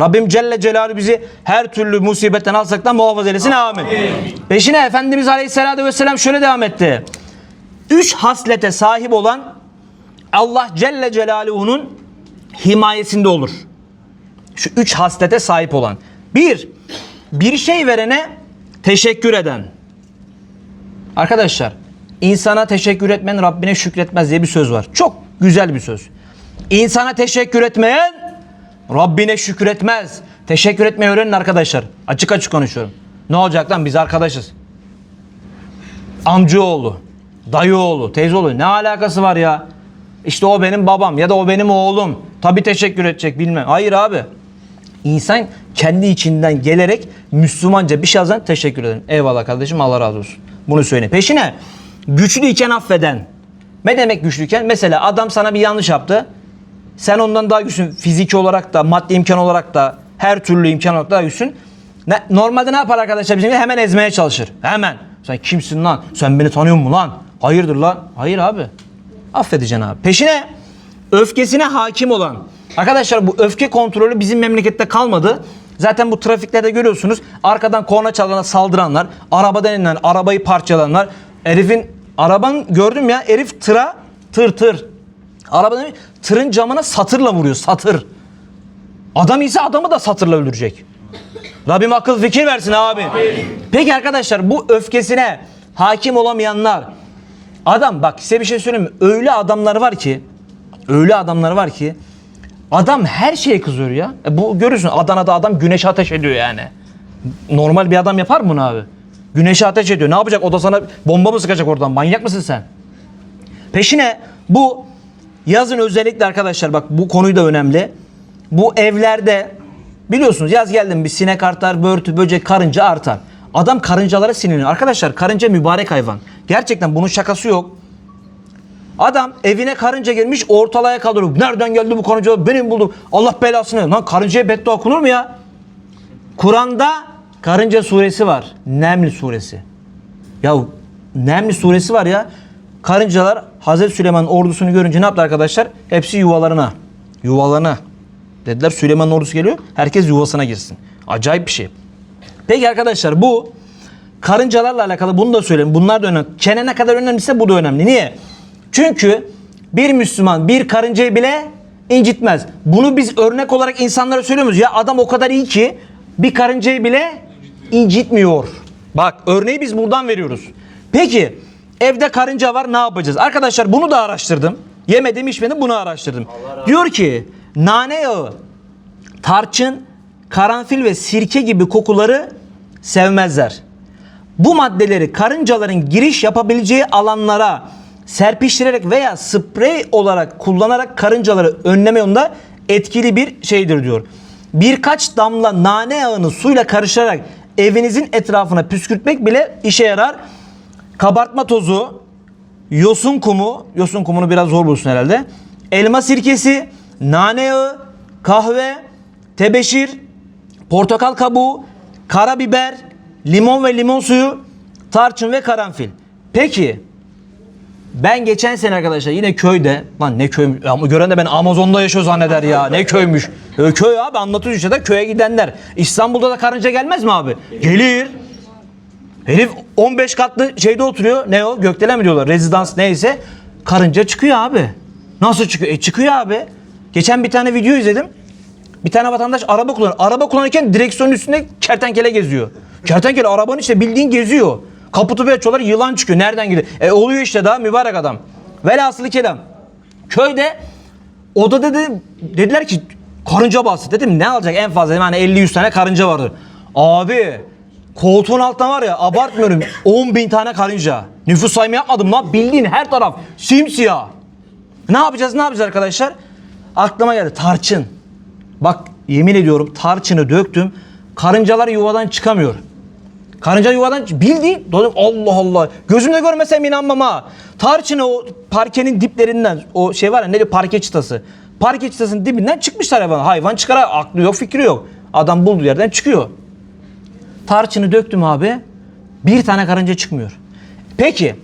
Rabbim Celle Celaluhu bizi her türlü musibetten alsaktan muhafaza eylesin. Amin. Peşine Efendimiz Aleyhisselatü Vesselam şöyle devam etti. Üç haslete sahip olan Allah Celle Celaluhu'nun himayesinde olur. Şu üç haslete sahip olan. Bir, bir şey verene teşekkür eden. Arkadaşlar, insana teşekkür etmeyen Rabbine şükretmez diye bir söz var. Çok güzel bir söz. İnsana teşekkür etmeyen Rabbine şükretmez. Teşekkür etmeyi öğrenin arkadaşlar. Açık açık konuşuyorum. Ne olacak lan biz arkadaşız. Amcaoğlu, dayıoğlu, teyzeoğlu ne alakası var ya? İşte o benim babam ya da o benim oğlum. Tabi teşekkür edecek bilmem. Hayır abi. İnsan kendi içinden gelerek Müslümanca bir şey teşekkür ederim. Eyvallah kardeşim Allah razı olsun. Bunu söyle. Peşine güçlüyken affeden. Ne demek güçlüyken? Mesela adam sana bir yanlış yaptı. Sen ondan daha güçlüsün. Fiziki olarak da, maddi imkan olarak da, her türlü imkan olarak daha güçlüsün. Ne, normalde ne yapar arkadaşlar bizim? Hemen ezmeye çalışır. Hemen. Sen kimsin lan? Sen beni tanıyor musun lan? Hayırdır lan? Hayır abi. Affedeceksin abi. Peşine öfkesine hakim olan. Arkadaşlar bu öfke kontrolü bizim memlekette kalmadı. Zaten bu trafiklerde görüyorsunuz. Arkadan korna çalana saldıranlar, araba denilen arabayı parçalanlar. Herifin arabanın gördüm ya herif tıra tır tır. Arabanın tırın camına satırla vuruyor satır. Adam ise adamı da satırla öldürecek. Rabbim akıl fikir versin abi. Peki arkadaşlar bu öfkesine hakim olamayanlar adam bak size bir şey söyleyeyim mi? Öyle adamlar var ki öyle adamlar var ki adam her şeye kızıyor ya. E bu görürsün Adana'da adam güneşe ateş ediyor yani. Normal bir adam yapar mı bunu abi? Güneşe ateş ediyor. Ne yapacak? O da sana bomba mı sıkacak oradan? Manyak mısın sen? Peşine bu yazın özellikle arkadaşlar bak bu konuyu da önemli. Bu evlerde biliyorsunuz yaz geldi mi bir sinek artar, börtü, böcek, karınca artar. Adam karıncalara sinirleniyor. Arkadaşlar karınca mübarek hayvan. Gerçekten bunun şakası yok. Adam evine karınca gelmiş ortalığa kaldırıyor. Nereden geldi bu karınca? Benim buldum. Allah belasını. Lan karıncaya beddua okunur mu ya? Kur'an'da karınca suresi var. Neml suresi. Ya Neml suresi var ya. Karıncalar Hazreti Süleyman'ın ordusunu görünce ne yaptı arkadaşlar? Hepsi yuvalarına. Yuvalarına. Dediler Süleyman'ın ordusu geliyor. Herkes yuvasına girsin. Acayip bir şey. Peki arkadaşlar bu karıncalarla alakalı bunu da söyleyeyim. Bunlar da önemli. Çene ne kadar önemliyse bu da önemli. Niye? Çünkü bir Müslüman bir karıncayı bile incitmez. Bunu biz örnek olarak insanlara söylüyoruz. Ya adam o kadar iyi ki bir karıncayı bile incitmiyor. Bak örneği biz buradan veriyoruz. Peki evde karınca var ne yapacağız? Arkadaşlar bunu da araştırdım. Yemedim içmedim bunu araştırdım. Diyor ki nane yağı, tarçın, karanfil ve sirke gibi kokuları sevmezler. Bu maddeleri karıncaların giriş yapabileceği alanlara serpiştirerek veya sprey olarak kullanarak karıncaları önleme yolunda etkili bir şeydir diyor. Birkaç damla nane yağını suyla karıştırarak evinizin etrafına püskürtmek bile işe yarar. Kabartma tozu, yosun kumu, yosun kumunu biraz zor bulursun herhalde. Elma sirkesi, nane yağı, kahve, tebeşir, portakal kabuğu, karabiber, limon ve limon suyu, tarçın ve karanfil. Peki ben geçen sene arkadaşlar yine köyde lan ne köy ama gören de ben Amazon'da yaşıyor zanneder ya ne köymüş. E, köy abi anlatıyor işte de köye gidenler. İstanbul'da da karınca gelmez mi abi? Gelir. Herif 15 katlı şeyde oturuyor. Ne o? Gökdelen mi diyorlar? Rezidans neyse. Karınca çıkıyor abi. Nasıl çıkıyor? E çıkıyor abi. Geçen bir tane video izledim. Bir tane vatandaş araba kullanıyor. Araba kullanırken direksiyonun üstünde kertenkele geziyor. Kertenkele arabanın işte bildiğin geziyor. Kaputu bir açıyorlar yılan çıkıyor. Nereden gidiyor? E oluyor işte daha mübarek adam. Velhasılı kelam. Köyde oda dedi dediler ki karınca bastı. Dedim ne alacak en fazla hani 50-100 tane karınca vardır. Abi koltuğun altında var ya abartmıyorum 10 bin tane karınca. Nüfus sayımı yapmadım lan bildiğin her taraf simsiyah. Ne yapacağız ne yapacağız arkadaşlar? Aklıma geldi tarçın. Bak yemin ediyorum tarçını döktüm. Karıncalar yuvadan çıkamıyor. Karınca yuvadan bildiğin Allah Allah. Gözümle görmesem inanmam ha. Tarçını o parkenin diplerinden o şey var ya ne diyor parke çıtası. Parke çıtasının dibinden çıkmışlar hayvan. Hayvan çıkar aklı yok fikri yok. Adam bulduğu yerden çıkıyor. Tarçını döktüm abi. Bir tane karınca çıkmıyor. Peki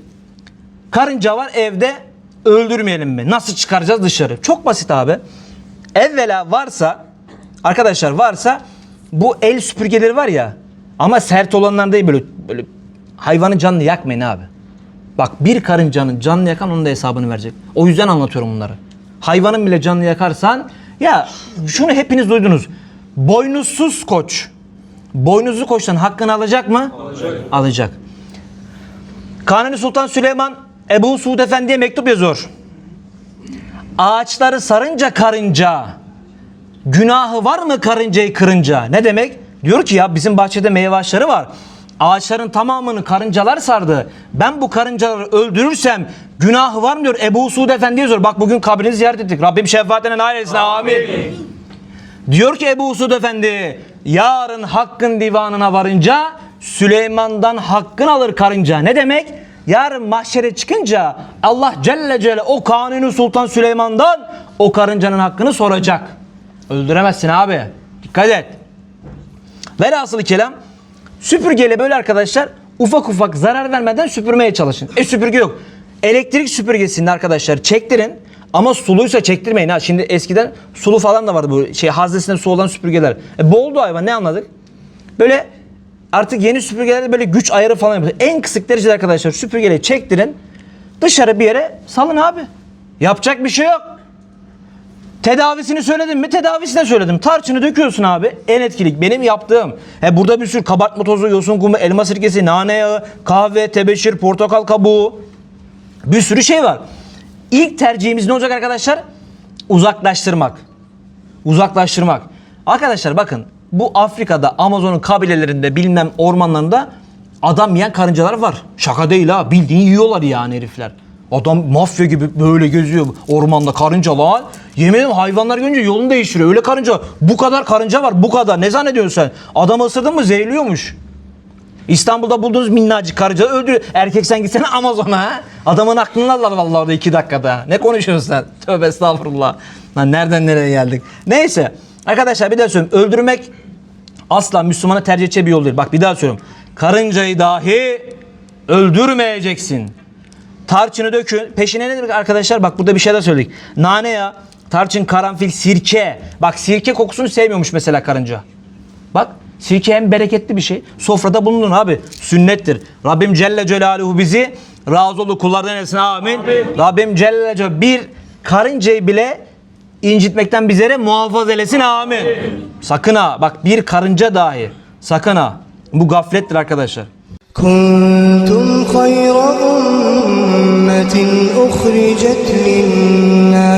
karınca var evde öldürmeyelim mi? Nasıl çıkaracağız dışarı? Çok basit abi. Evvela varsa Arkadaşlar varsa bu el süpürgeleri var ya ama sert olanlar değil böyle böyle hayvanın canını yakmayın abi. Bak bir karıncanın canını yakan onun da hesabını verecek. O yüzden anlatıyorum bunları. Hayvanın bile canını yakarsan ya şunu hepiniz duydunuz. Boynuzsuz koç. Boynuzlu koçtan hakkını alacak mı? Alacak. Alacak. Kanuni Sultan Süleyman Ebu Suud Efendi'ye mektup yazıyor. Ağaçları sarınca karınca günahı var mı karıncayı kırınca? Ne demek? Diyor ki ya bizim bahçede meyve ağaçları var. Ağaçların tamamını karıncalar sardı. Ben bu karıncaları öldürürsem günahı var mı diyor Ebu Suud Efendi yazıyor. Bak bugün kabrini ziyaret ettik. Rabbim şefaatine nail etsin. Amin. Diyor ki Ebu Suud Efendi yarın hakkın divanına varınca Süleyman'dan hakkın alır karınca. Ne demek? Yarın mahşere çıkınca Allah Celle Celle o Kanuni Sultan Süleyman'dan o karıncanın hakkını soracak. Öldüremezsin abi. Dikkat et. Velhasılı kelam süpürgeyle böyle arkadaşlar ufak ufak zarar vermeden süpürmeye çalışın. E süpürge yok. Elektrik süpürgesinde arkadaşlar çektirin ama suluysa çektirmeyin ha. Şimdi eskiden sulu falan da vardı bu şey haznesinde su olan süpürgeler. E boğuldu hayvan ne anladık? Böyle artık yeni süpürgelerde böyle güç ayarı falan yapıyor. En kısık derecede arkadaşlar süpürgeyle çektirin. Dışarı bir yere salın abi. Yapacak bir şey yok. Tedavisini söyledim mi? Tedavisini de söyledim. Tarçını döküyorsun abi. En etkili benim yaptığım. He burada bir sürü kabartma tozu, yosun kumu, elma sirkesi, nane yağı, kahve, tebeşir, portakal kabuğu. Bir sürü şey var. İlk tercihimiz ne olacak arkadaşlar? Uzaklaştırmak. Uzaklaştırmak. Arkadaşlar bakın bu Afrika'da Amazon'un kabilelerinde bilmem ormanlarında adam yiyen karıncalar var. Şaka değil ha. Bildiğin yiyorlar yani herifler. Adam mafya gibi böyle geziyor ormanda karınca lan. Yemin ederim hayvanlar görünce yolunu değiştiriyor. Öyle karınca. Bu kadar karınca var bu kadar. Ne zannediyorsun sen? Adam ısırdın mı zehirliyormuş. İstanbul'da bulduğunuz minnacık karınca öldürüyor. Erkek sen gitsene Amazon'a ha. Adamın aklını alırlar vallahi orada iki dakikada. Ne konuşuyorsun sen? Tövbe estağfurullah. Lan nereden nereye geldik? Neyse. Arkadaşlar bir daha söyleyeyim. Öldürmek asla Müslümana tercih edeceği bir yol değil. Bak bir daha söylüyorum. Karıncayı dahi öldürmeyeceksin. Tarçını dökün. Peşine ne demek arkadaşlar? Bak burada bir şeyler söyledik. Nane ya, tarçın, karanfil, sirke. Bak sirke kokusunu sevmiyormuş mesela karınca. Sirke hem bereketli bir şey. Sofrada bulunun abi. Sünnettir. Rabbim Celle Celaluhu bizi razı olduğu kullardan etsin. Amin. Amin. Rabbim Celle Celaluhu bir karıncayı bile incitmekten bizlere muhafaza eylesin. Amin. Amin. Sakın ha. Bak bir karınca dahi. Sakın ha. Bu gaflettir arkadaşlar. Kuntum hayra ummetin uhricet linnâ